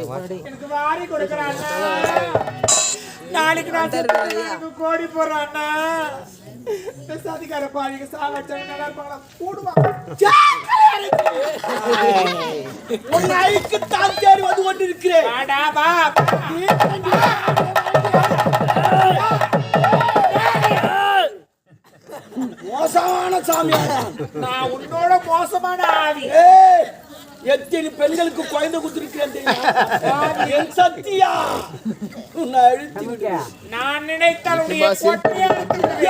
எனக்கு வாரி கொடுக்குறான் நாளைக்கு நான் எனக்கு கோடி போடுறான் அண்ணா. இந்த சாதிக்கார பாதிக்கு சாவச்சவங்க நல்லா இருப்பாங்களா? கூடுவாங்க உன் அழுக்கு தான் தேடி வந்து கொண்டிருக்கிறேன். வாடா வா. மோசமான சாமியாரா. நான் உன்னோட மோசமான ஆவி. எத்தனை பெண்களுக்கு குழந்தை கொடுத்திருக்கிறேன் தெரியுமா? என் சத்தியா உன்னை அழுத்தி விடுறேன். நான் நினைத்தால்.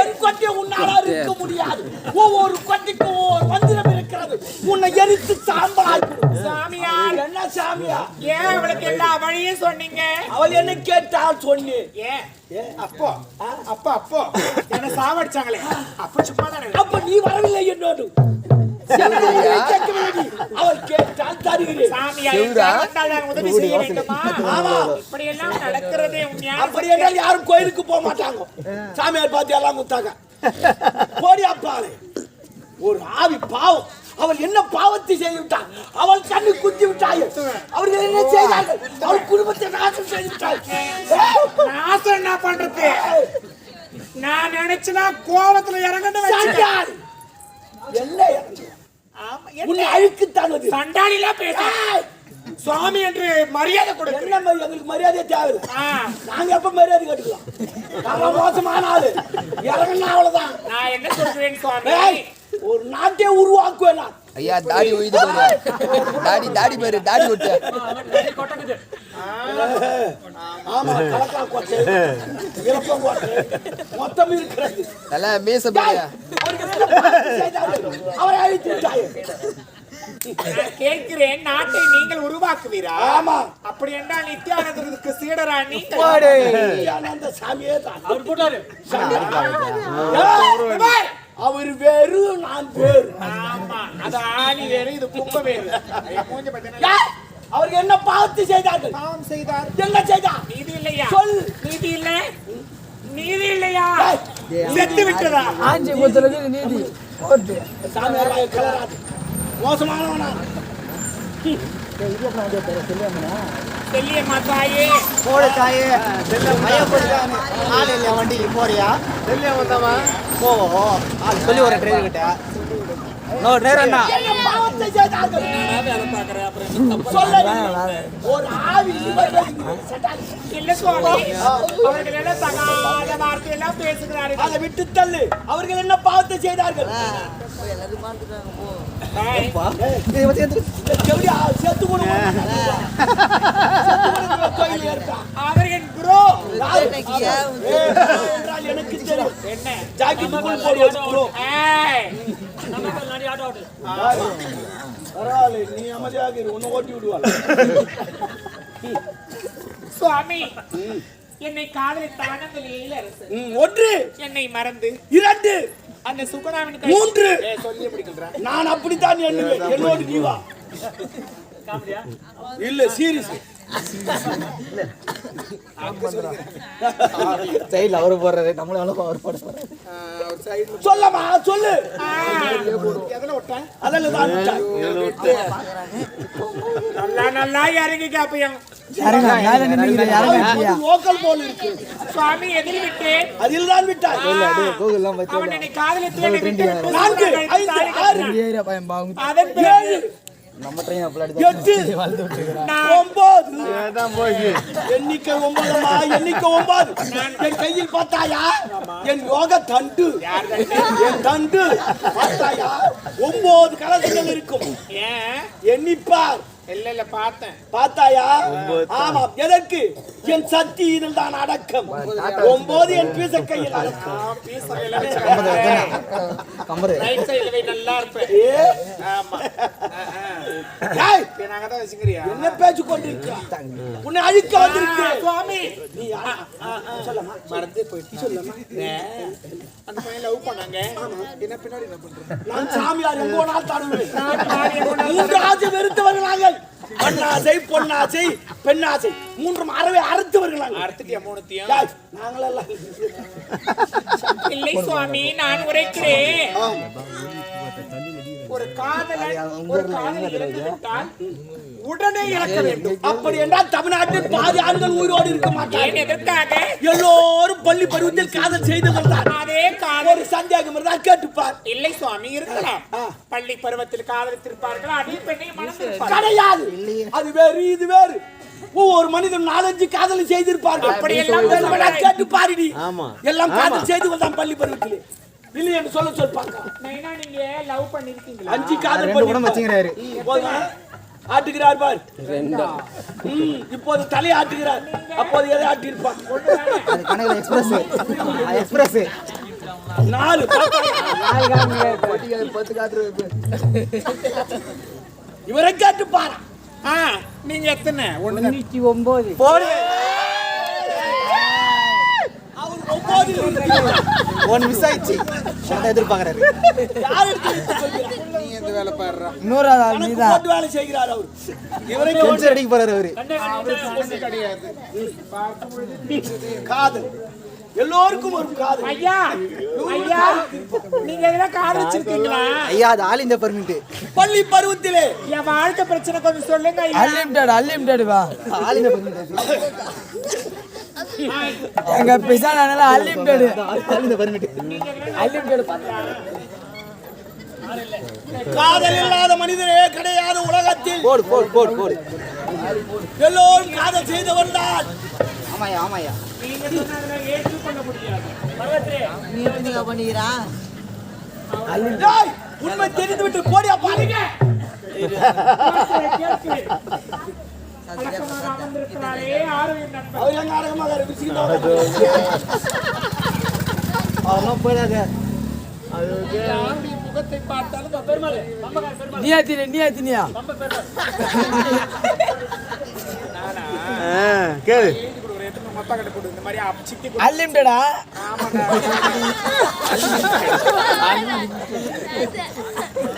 என் கொட்டை உன்னால இருக்க முடியாது. ஒவ்வொரு கொட்டைக்கும் ஒவ்வொரு மந்திரம் இருக்கிறது. உன்னை எரித்து சாம்பலாக்கி சாமியார். என்ன சாமியா? ஏன் அவளுக்கு எல்லா வழியும் சொன்னீங்க? அவள் என்ன கேட்டால் சொன்னேன். ஏன்? அப்போ அப்போ அப்போ. என்ன சாவடிச்சாங்களே. அப்போ சும்மா தானே அப்ப நீ வரவில்லை என்னோடு. அவள் கேட்டால் தருகிறேன். உதவி செய்ய வேண்டுமா? இப்படி எல்லாம் நடக்கிறதே உன் அப்படி ஞாபகம் என்றால் யாரும் கோயிலுக்கு போக மாட்டாங்க. சாமியார் பார்த்து எல்லாம் குத்தாங்க அப்பாலே. ஒரு ஆவி பாவம். அவள் என்ன பாவத்தை செய்து விட்டாள் அவள் கண்ணு குத்தி விட்டாய். அவர்கள் என்ன செய்தார்கள்? அவள் குடும்பத்தை நாசம் செய்து விட்டாள் நாசம் என்ன பண்றது? நான் நினைச்சுனா கோபத்துல இறங்கணும் என்ன உன்னை அழுக்குத்தான் அது. சண்டாளிலாம் பேச. சுவாமி என்று மரியாதை கொடுக்கிறேன் என்ன எங்களுக்கு மரியாதை தேவை நாங்க எப்ப மரியாதை கட்டுக்கலாம்? மோசமான ஆளு. இறங்கினா அவ்வளவுதான். நான் என்ன சொல்றேன் சுவாமி? ஒரு நாட்டை உருவாக்குவேன் நான். ஐயா தாடி உயிது பாரு. தாடி தாடி பாரு தாடி ஒட்டு. ஆமா கலக்கா கோட்டை. இலப்பம் கோட்டை. மொத்தம் இருக்கிறது. நல்லா மீச பாரு? அவரை கேட்கிறேன் நாட்டை நீங்கள் உருவாக்குவீரா? ஆமா. அப்படி என்றால் நித்யானந்தருக்கு சீடரா நீங்க அந்த சாமியே தான். ஏய், ஏய், அவர் வேறு நான் வேறு. ஆமா அது ஆணி வேறு இது கும்ப வேறு. அவருக்கு என்ன பாவத்தை செய்தார்கள்? பாவம் செய்தார். என்ன செய்தார்? நீதி இல்லையா? சொல். நீதி இல்ல? நீதி இல்லையா? செத்து விட்டதா? ஆஞ்சி குத்துறது நீதி. மோசமானவனா? செல்லியம்மா தாயே. போடு தாயே. இல்லையா வண்டிக்கு? போறியா? வந்தாமா போவோம் ஆள் சொல்லி ஒரு டிரைவர் கிட்ட. நோ டிரைவர் அண்ணா. அதை விட்டு தள்ளு அவர்கள் என்ன பாவத்தை செய்தார்கள் செத்து எனக்கு தெரியும். என்ன. ஏய், பரவாயில்லை நீ அமைதியாக இரு உன்னை ஓட்டி விடுவாள். சுவாமி என்னை காதலித்தான அந்த இளரசு ஒன்று. என்னை மறந்து. இரண்டு. அந்த சுகனாவின் கை- மூன்று. ஏய், சொல்லி பிடிக்கின்ற நான் அப்படித்தான் எண்ணுவேன். என்னோடு நீ வா. இல்ல சீரியஸ். சைடில் அவரு போடுறாரு நம்மளும் அவர் போட போறாரு. சொல்லமா சொல்லு. நல்லா நல்லா இறங்கி காப்பியம் சுவாமி எதில் விட்டேன் அதில் தான் பற்றி அவன் என்னை காதலித்து என்னை விட்டு விட்டு நான்கு சுகனாவை ஐந்து தாலி ஆறு. கட்டினான். ஏரியா பையன் பாவம். அதன் நம்ம ட்ரெயின் அப்படி எட்டு. ஒன்பது. எண்ணிக்கை ஒன்பதுமா? எண்ணிக்கை ஒன்பது. என் கையில் பார்த்தாயா? என் யோக தண்டு. என் தண்டு. பார்த்தாயா? ஒன்பது கலசங்கள் இருக்கும். எண்ணிப்பார். இல்ல இல்ல பார்த்தேன். பார்த்தாயா? ஆமாம் எதற்கு? என் சக்தி இதில் தான் அடக்கம். ஒன்பது என் பீச கையில் நல்லா இருப்பேன். ஆமா. என்ன பேச்சு கொண்டிருக்கிறாய் உன்னை அழிக்க வந்திருக்கிறேன் சுவாமி. நீ? சொல்லமா மறந்து போயிட்டு சொல்லமா அந்த பையன் லவ் பண்ணாங்க. என்ன பின்னாடி என்ன பண்றேன் நான் சாமியார் எங்கோ நாள் தாடுவேன் வெறுத்தவர்கள் நாங்கள். மண்ணாசை பொன்னாசை பெண்ணாசை. மூன்றும் அறவே அறுத்தவர்கள் அறுத்துட்டியா மூணுத்தையும்? நாங்களெல்லாம் இல்லை சுவாமி நான் உரைக்கிறேன். ஒரு காதலன் ஒரு காதலை விட்டால் உடனே இறக்க வேண்டும். அப்படி என்றால் தமிழ்நாட்டில் பாதி ஆண்கள் உயிரோடு இருக்க மாட்டார்கள். எதற்காக? எல்லோரும் பள்ளி பருவத்தில் காதல் செய்து அதே காதல். ஒரு சந்தேகம் இருந்தால் கேட்டுப்பார். இல்லை சுவாமி இருக்கலாம். பள்ளி பருவத்தில் காதலித்திருப்பார்கள்? அதே பெண்ணை மனசிருப்பார்கள் கிடையாது. அது வேறு இது வேறு. ஒவ்வொரு மனிதன் நாலஞ்சு காதலை செய்திருப்பார்கள். அப்படியெல்லாம் வேண்டுமென்றா கேட்டு பாருடி. எல்லாம் காதல் செய்து கொண்டான் பள்ளி பருவத்திலே. இல்லை என்று சொல்ல சொல் பார்க்கலாம் நைனா நீங்க லவ் பண்ணிருக்கீங்களா? அஞ்சு காதல் பண்ணி? ஆட்டுகிறார் பார். இப்போது தலை ஆட்டுகிறார். அப்போது எதை ஆட்டியிருப்பார்? எக்ஸ்பிரஸ் எக்ஸ்பிரஸ் நாலு. இவரை கேட்டு பாரு நீங்க எத்தனை? ஒண்ணு ஒன்பது போடு. இருக்கிறார். ஒன் மிஸ் ஆயிடுச்சு. எதிர்பார்க்கறாரு. யார் எடுத்து வைத்துக் கொள்கிறார்? இன்னொரு ஆள் நீதான். போட்டு வேலை செய்கிறார் அவர். இவரை டென்ஷன் அடிக்க போறாரு அவரு. காதல். எல்லோருக்கும் ஒரு காதல். ஐயா ஐயா நீங்க எதனா காதலிச்சிருக்கீங்களா ஐயா அது ஆல் இந்தியா பர்மிட் பள்ளி பருவத்திலே. என் வாழ்க்கை பிரச்சனை கொஞ்சம் சொல்லுங்க ஐயா. அன்லிமிட்டட் அன்லிமிட்டட் வா. ஆல் இந்தியா பர்மிட் எங்க பிசானால unlimited all India permit unlimited காதல் இல்லாத மனிதனே கிடையாது உலகத்தில். போடு போடு போடு போடு. எல்லோரும் காதல் செய்தவன் தான் ஆமாயா ஆமாயா நீங்க சொன்னதுல ஏற்றுக்கொள்ள முடியாது டேய், உண்மை தெரிந்து விட்டு போடியா பாருங்க அவெல்லாம் போயிடாத யாருடைய முகத்தை பார்த்தாலும் பா, பெருமாளே. பம்பக்கார பெருமாள். நீ ஆத்தினியா நீ ஆத்தினியா பம்ப பெருமாள். நானா கேளு. அன்லிமிட்டடா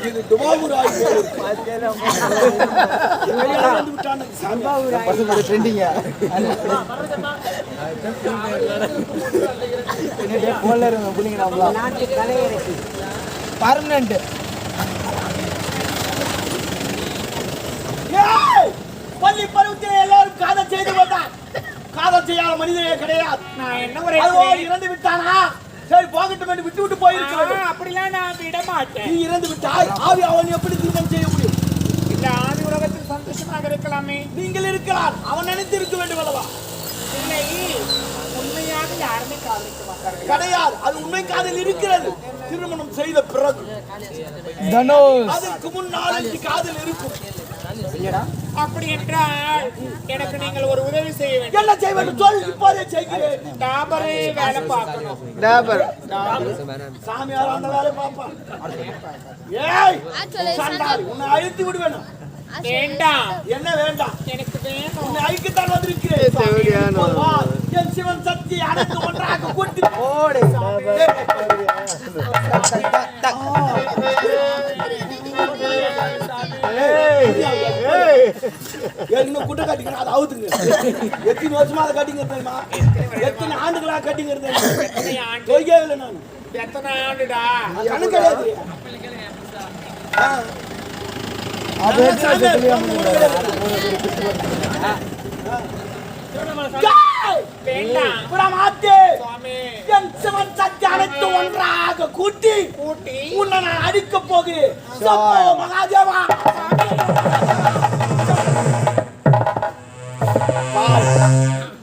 இது பசங்களோட ட்ரெண்டிங்க போன்ல இருங்க புள்ளிங்க ஏய்! பள்ளி பருவத்திலே எல்லாரும் காதல் செய்து கொண்டான் காதல் செய்யாத மனிதனே கிடையாது. நான் என்ன ஒரு இறந்து விட்டானா? சரி போகட்டும் என்று விட்டு விட்டு போயிருக்கிறது அப்படிலாம் நான் விட மாட்டேன். நீ இறந்து விட்டாய். ஆவி அவன் எப்படி திருமணம் செய்ய முடியும்? இந்த ஆதி உலகத்தில் சந்தோஷமாக இருக்கலாமே. நீங்கள் இருக்கலாம் அவன் நினைத்து இருக்க வேண்டும் அல்லவா? இல்லை உண்மையாக யாருமே காதலிக்க மாட்டார்கள். கிடையாது. அது உண்மை காதல் இருக்கிறது. திருமணம் செய்த பிறகு தனுஷ். அதற்கு முன் நாலஞ்சு காதல் இருக்கும். அப்படி என்றால் எனக்கு நீங்கள் ஒரு உதவி செய்ய வேண்டும். என்ன செய்வது சொல் இப்போதே செய்கிறேன். டாபரே வேலை பார்க்கணும். சாமியார் அந்த வேலை பார்ப்பான் ஏய் சண்டாளி, உன்னை அழித்து விடுவேன்? வேண்டாம். என்ன வேண்டாம்? எனக்கு வேணும். உன்னை அழிக்கத்தான் வந்திருக்கிறேன். என் சிவன் சக்தி அனைத்து ஒன்றாக கூட்டி போடு இன்னும் குட்டை கட்டிக்கணும் அதை அவுத்துங்க. எத்தனை வருஷமா அதை கட்டிங்க தெரியுமா? எத்தனை ஆண்டுகளா கட்டிங்கிறது எத்தனை ஆண்டு? தொய்கே இல்லை நான். எத்தனை ஆண்டுடா? கணக்கு கிடையாது. அது சாமியார் வந்து விடுகிறார். ஜெய்! வேண்டாம் புறம் ஆத்து. சுவாமி என் சிவன் சக்தி அனைத்து ஒன்றாக கூட்டி கூட்டி உன்னை நான் அடிக்க போகிறேன் மகாதேவா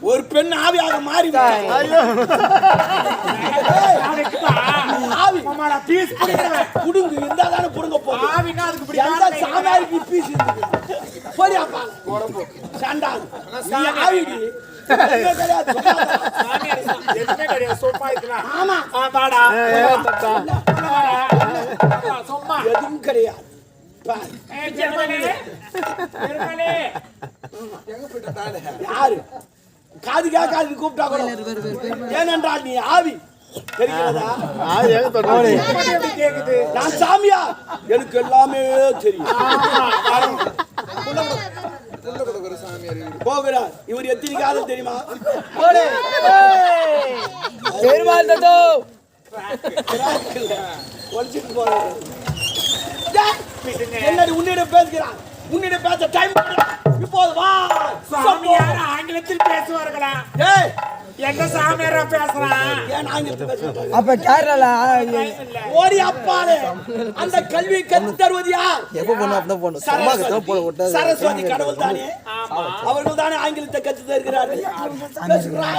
ஒரு பெண் ஆவியாக மாறி மாமாடா பீஸ் பிடிக்கிறவன் குடுங்க இருந்தா தானே புடுங்க போகுது ஆவினா அதுக்கு பிடிக்காத சாமியாருக்கு பீஸ் இருக்குது போடியாப்பா சண்டான் நீ ஆவிடி. கிடையாது. எதுவுமே வாடா. வாடா. யாரு? காது கேட்காது கூப்பிட்டா கூட. ஏனென்றால் நீ ஆவி. நான் சாமியா? எனக்கு எல்லாமே தெரியும். போகிறார். இவர் எத்தனை காலம் தெரியுமா? பெருமாள் தத்தோ. ஒழிச்சிட்டு போறாரு. என்னடி உன்னிடம் பேசுகிறான் உன்னிடம் பேச டைம் இப்போது வா. ஆங்கிலத்தில் பேசுவார்களா? ஏய்! எந்த சாமியாரா பேசுறான்? அப்ப இல்ல ஓடி அப்பாலே. அந்த கல்வி கற்று தருவது யார்? எப்போ போனோம் அப்படிதான் போகணும் சும்மா கத்தா போட விட்டாது சரஸ்வதி கடவுள் தானே? ஆமா. அவர்கள் தானே ஆங்கிலத்தை கற்று தருகிறார்கள்.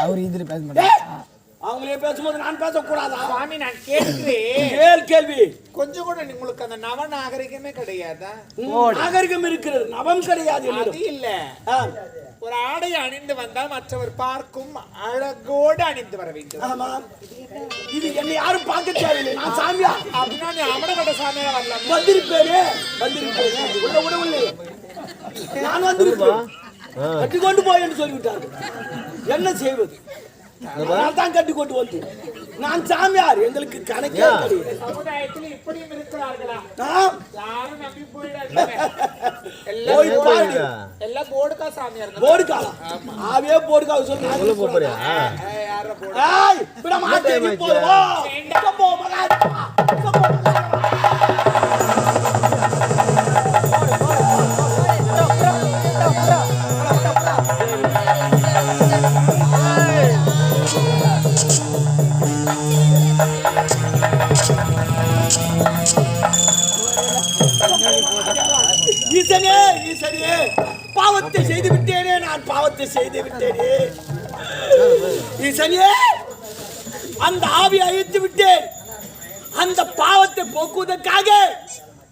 அவர் இதுல பேச ஏய், மாட்டாங்க அவங்களே பேசும்போது நான் பேசக்கூடாதா? சாமி நான் கேட்கிறேன். கேள் கேள்வி. கொஞ்சம் கூட உங்களுக்கு அந்த நவ நாகரிகமே கிடையாதா? நாகரிகம் இருக்கிறது. நவம் கிடையாது அது. இல்ல. ஒரு ஆடை அணிந்து வந்தால் மற்றவர் பார்க்கும் அழகோடு அணிந்து வர வேண்டும். ஆமா. இது என்னை யாரும் பார்க்க தேவையில்லை. நான் சாமியா? அப்படின்னா நீ அமரகட சாமியா வரலாம். வந்திருப்பேனே? வந்திருப்பேனே. உள்ள உடவில்லை நான் வந்திருப்பேன். கட்டி கொண்டு போய் என்று சொல்லிவிட்டார்கள். என்ன செய்வது? நான் தான் கட்டி கொண்டு வந்து நான் சாமியார். எங்களுக்கு கணக்கே போடுக்கா ஆவே போர்டு காலம் சொல்லி போறியா யார போடு ஏய் விட மாட்டேன். நீ செய்து விட்டேனே. ஈசனே அந்த ஆவி அழித்து விட்டேன். அந்த பாவத்தை போக்குவதற்காக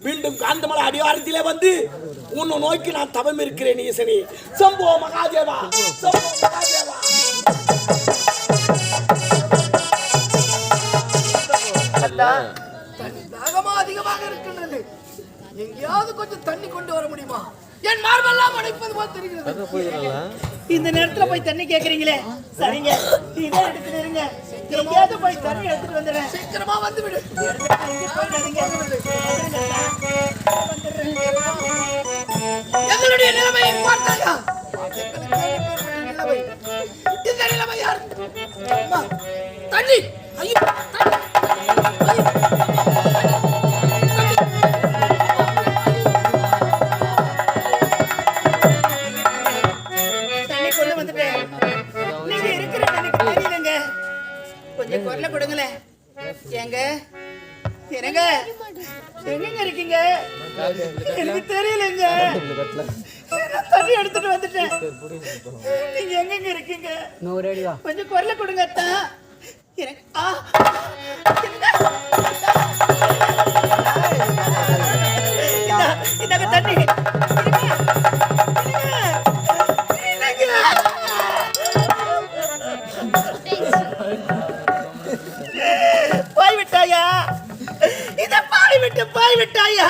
மீண்டும் காந்தமலை அடிவாரத்திலே வந்து உன்னை நோக்கி நான் தவம் இருக்கிறேன் ஈசனே. சம்போ மகாதேவா சம்போ மகாதேவா. தாகமா அதிகமாக இருக்கின்றது. எங்கேயாவது கொஞ்சம் தண்ணி கொண்டு வர முடியுமா? என் மார்பெல்லாம் அடைப்பது போல் தெரிகிறது. இந்த நேரத்துல போய் தண்ணி கேக்குறீங்களே? சரிங்க. இதே இடத்துல இருங்க எங்கேயாவது போய் தண்ணி எடுத்துட்டு வந்துடுறேன். சீக்கிரமா வந்து விடு. எங்களுடைய நிலைமையை பார்த்தாயா. இந்த நிலைமை யார்? தண்ணி. ஐயோ. விட்டாயா?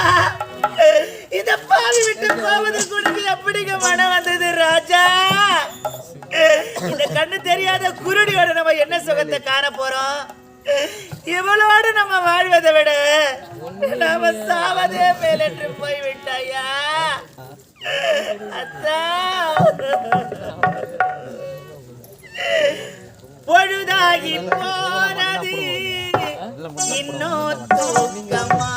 இந்த பாவி விட்டு போவது கொடுக்கு எப்படிங்க மனம் வந்தது ராஜா? இந்த கண்ணு தெரியாத குருடியோட நம்ம என்ன சுகத்தை காண போறோம்? இவளோடு நம்ம வாழ்வதை விட நாம சாவதே மேலென்று போய் விட்டாயா அத்தா. பொழுதாகி போனது. இன்னும் தூக்கமா.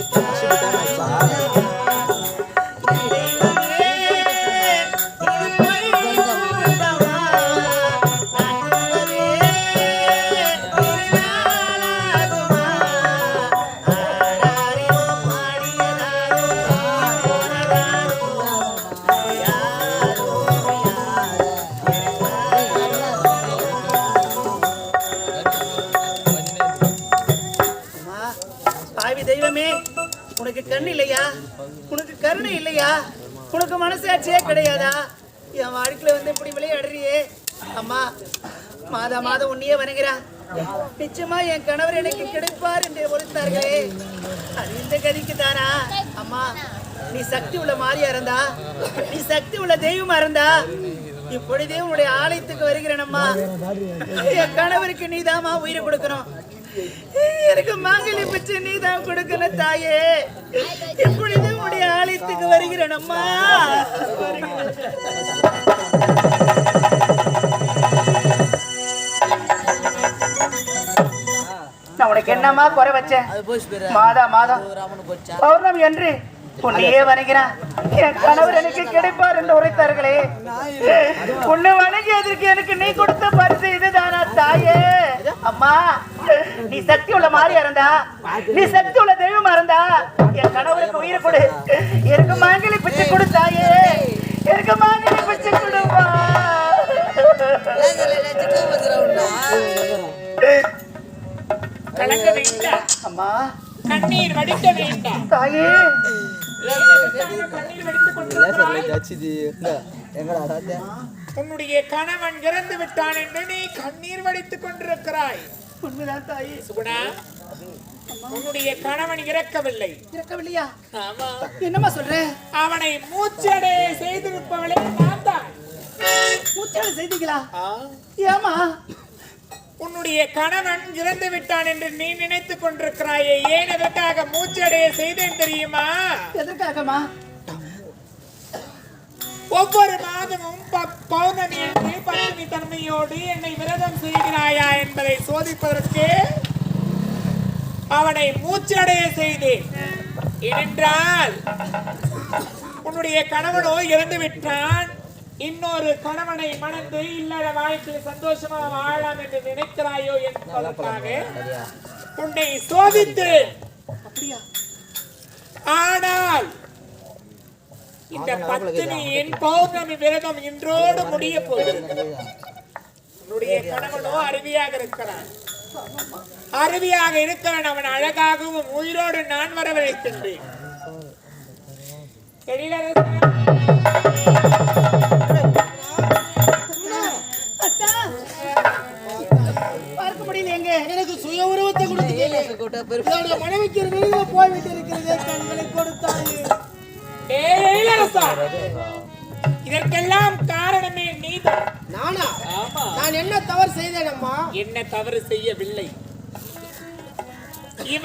めっい。நீ சக்தி உள்ள மாறியா இருந்தா? நீ சக்தி உள்ள தெய்வமா இருந்தா? இப்பொழுதே உன்னுடைய ஆலயத்துக்கு வருகிறேனம்மா. என் கணவருக்கு நீதாம்மா உயிரை கொடுக்கணும். எனக்கு மாங்கலி பிச்சை நீதான் கொடுக்கணும் தாயே. இப்பொழுது உன்னுடைய ஆலயத்துக்கு வருகிறேன் அம்மா நான் உனக்கு என்னம்மா குறை வச்சேன்? மாதா மாதம் பௌர்ணமி என்று உன்னையே வணங்கிறான் என் கணவர் எனக்கு கிடைப்பார் என்று உரைத்தார்களே. உன்னை வணங்கியதற்கு எனக்கு நீ கொடுத்த பரிசு இதுதானா தாயே? அம்மா நீ சக்தி உள்ள மாறி இருந்தா? நீ சக்தி உள்ள தெய்வமா இருந்தா? என் கணவருக்கு உயிரை கொடு. எனக்கு மாங்கலி பிச்சை கொடு தாயே. எனக்கு மாங்கலி பிச்சை கொடுப்பா கலங்க வேண்டாம் அம்மா. கண்ணீர் வடிக்க வேண்டாம் தாயே. உன்னுடைய கணவன் இறந்து விட்டான் என்று நீ கண்ணீர் வடித்துக் கொண்டிருக்கிறாய். உண்மைதான் தாயே. சுகுணா உன்னுடைய கணவன் இறக்கவில்லை. இறக்கவில்லையா? ஆமா. என்னம்மா சொல்ற? அவனை மூச்சடைய செய்திருப்பவளே நான் தான். மூச்சாடு செய்தீங்களா? ஏமா உன்னுடைய கணவன் இறந்து விட்டான் என்று நீ நினைத்துக் கொண்டிருக்கிறாயே. ஏன் எதற்காக மூச்சடைய செய்தேன் தெரியுமா? எதற்காகமா? ஒவ்வொரு மாதமும் பௌர்ணமி என்று பத்தினி தன்மையோடு என்னை விரதம் செய்கிறாயா என்பதை சோதிப்பதற்கு அவனை மூச்சடைய செய்தேன். ஏனென்றால் உன்னுடைய கணவனோ இறந்து விட்டான். இன்னொரு கணவனை மணந்து இல்லற வாழ்க்கையில் சந்தோஷமா வாழலாம் என்று நினைக்கிறாயோ என்பதற்காக உன்னை சோதித்து. ஆனால் இந்த பத்தினியின் பௌர்ணமி விரதம் இன்றோடு முடிய போகிறது. உன்னுடைய கணவனோ அருவியாக இருக்கிறான் அருவியாக இருக்கிறான் அவன் அழகாகவும் உயிரோடு நான் வரவழைக்கின்றேன் எழிலரசன்,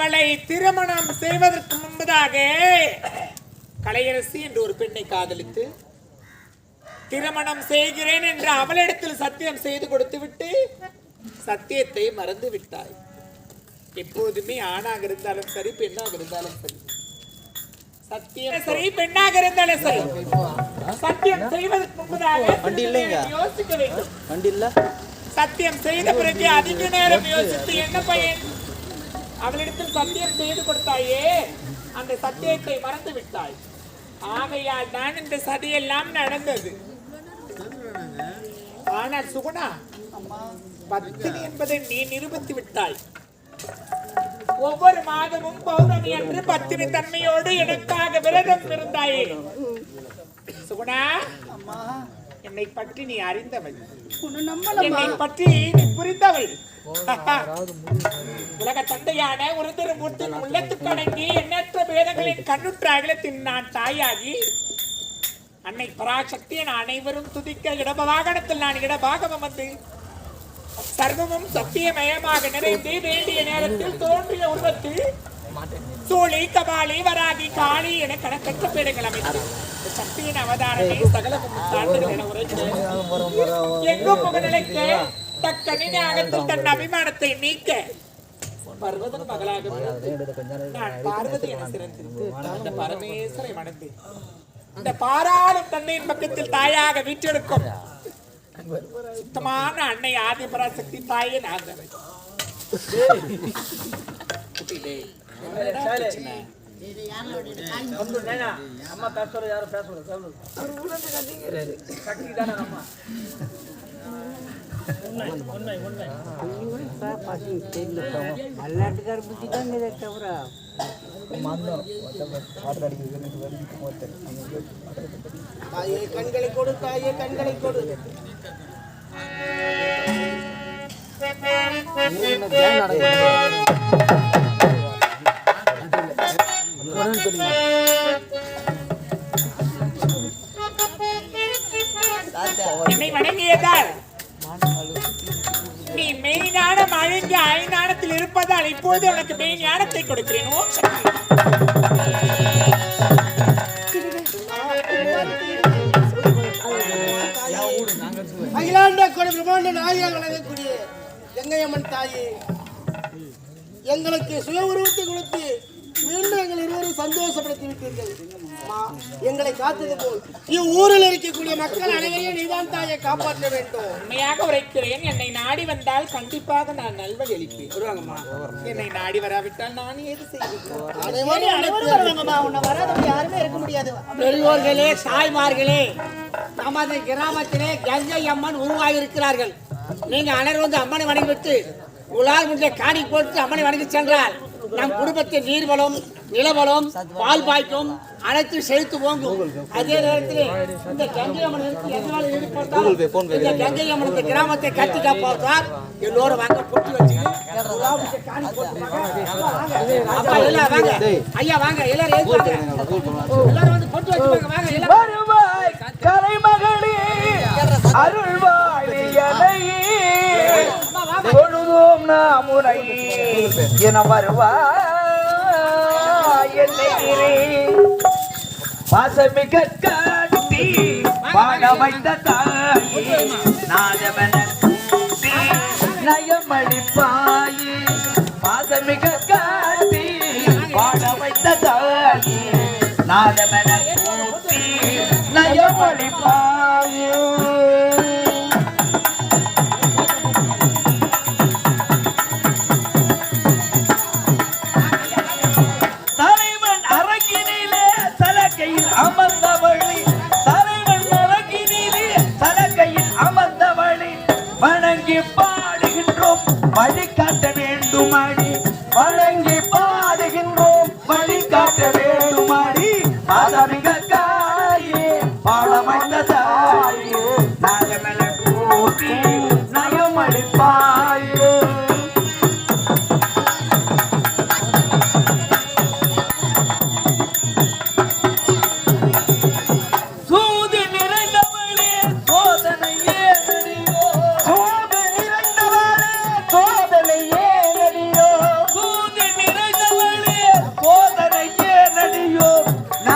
இவளை திருமணம் செய்வதற்கு முன்பதாக கலையரசி என்று ஒரு பெண்ணை காதலித்து திருமணம் செய்கிறேன் என்று அவளிடத்தில் சத்தியம் செய்து கொடுத்து விட்டு சத்தியத்தை மறந்து விட்டாய். எப்போதுமே ஆணாக இருந்தாலும் சரி பெண்ணாக இருந்தாலும் சரி. சத்தியம் சரி பெண்ணாக இருந்தாலும் சரி. சத்தியம் செய்வதற்கு முன்பதாக யோசிக்க வேண்டும். வண்டி இல்ல சத்தியம் செய்த பிறகு அதிக நேரம் யோசித்து என்ன பயன்? அவளிடத்தில் சத்தியம் செய்து கொடுத்தாயே அந்த சத்தியத்தை மறந்து விட்டாய். ஆகையால் தான் இந்த சதியெல்லாம் நடந்தது. ஆனால் சுகுணா பத்தினி என்பதை நீ நிரூபித்து விட்டாய். ஒவ்வொரு மாதமும் பௌர்ணமி அன்று பத்தினி தன்மையோடு எனக்காக விரதம் இருந்தாயே. சுகுணா என்னை பற்றி நீ அறிந்தவள் என்னை பற்றி நீ புரிந்தவள் உலக தந்தையான ஒரு திருமூர்த்தின் உள்ளத்துக்கு அடங்கி எண்ணற்ற வேதங்களின் கண்ணுற்ற அகலத்தின் நான் தாயாகி அன்னை பராசக்தி என அனைவரும் துதிக்க இடபவாகனத்தில் நான் இடபாகமம் வந்து சர்வமும் சத்தியமயமாக நிறைந்து வேண்டிய நேரத்தில் தோன்றிய உருவத்தில் சூளி கபாலி வராகி காளி என கணக்கற்ற பேடுகள் அமைத்து சக்தியின் அவதாரமே சார்ந்தது என உரைக்கிறேன் எங்கும் புகழலைக்க தக்க நினையாகத்தில் தன் அபிமானத்தை நீக்க பர்வதன் மகளாக நான் பார்வதி என சிறந்திருந்து அந்த பரமேஸ்வரை மணந்தேன் இந்த பாராளும் தன்னையின் பக்கத்தில் தாயாக வீற்றெடுக்கும் சுத்தமான அன்னை ஆதிபராசக்தி தாயே நாங்கள் குட்டிலே, என்னடா பிரச்சனை? அம்மா பேச சொல்ல யாரும் தாயே கண்களை கொடு தாயே கண்களை கொடு வணங்கியதால் நீ மெய்ஞான மழுங்கி ஐஞானத்தில் இருப்பதால் இப்போது உனக்கு மெய் ஞானத்தை கொடுக்கிறேன். ஓம் சக்தி அகிலாண்ட கொடை பிரம்மாண்ட நாயாக வழங்கக்கூடிய கங்கையம்மன் தாயே எங்களுக்கு சுய உருவத்தை கொடுத்து மீண்டும் எங்கள் இருவரும் சந்தோஷப்படுத்தி விட்டீர்கள். எங்களை காத்தது போல் இவ்வூரில் இருக்கக்கூடிய மக்கள் அனைவரையும் நீதான் தாயை காப்பாற்ற வேண்டும். உண்மையாக உரைக்கிறேன் என்னை நாடி வந்தால் கண்டிப்பாக நான் நல்வழி அளிப்பேன் என்னை நாடி வராவிட்டால் நான் ஏது செய்வேன். பெரியோர்களே தாய்மார்களே நமது கிராமத்திலே கங்கை அம்மன் உருவாகியிருக்கிறார்கள். நீங்க அனைவரும் வந்து அம்மனை வணங்கிவிட்டு உலால் முன்னே காணி போட்டு அம்மனை வணங்கி சென்றால் நம் குடும்பத்தில் நீர்வளம் நிலவளம் பால் பாய்க்கும் அனைத்து செழித்து ஓங்கும். அதே நேரத்தில் இந்த கங்கை அம்மன் இருக்கு எதனால ஈடுபட்டால் இந்த கங்கை அம்மன் இந்த கிராமத்தை கட்டி காப்பாற்றார் எல்லோரும் வாங்க பொட்டி வச்சு. அப்பா எல்லாம் வாங்க ஐயா வாங்க எல்லாரும் எல்லாரும் வந்து பொட்டு வச்சுப்பாங்க வாங்க எல்லாரும். பொழுதும் என வருவா என்னை வாசமிக காட்டி வாழ வைத்த தாயே நாதவன கூட்டி நயமளிப்பாயே பாசமிக காட்டி வாழ வைத்த தாயே நாதவன கூட்டி நயமளிப்பாயே.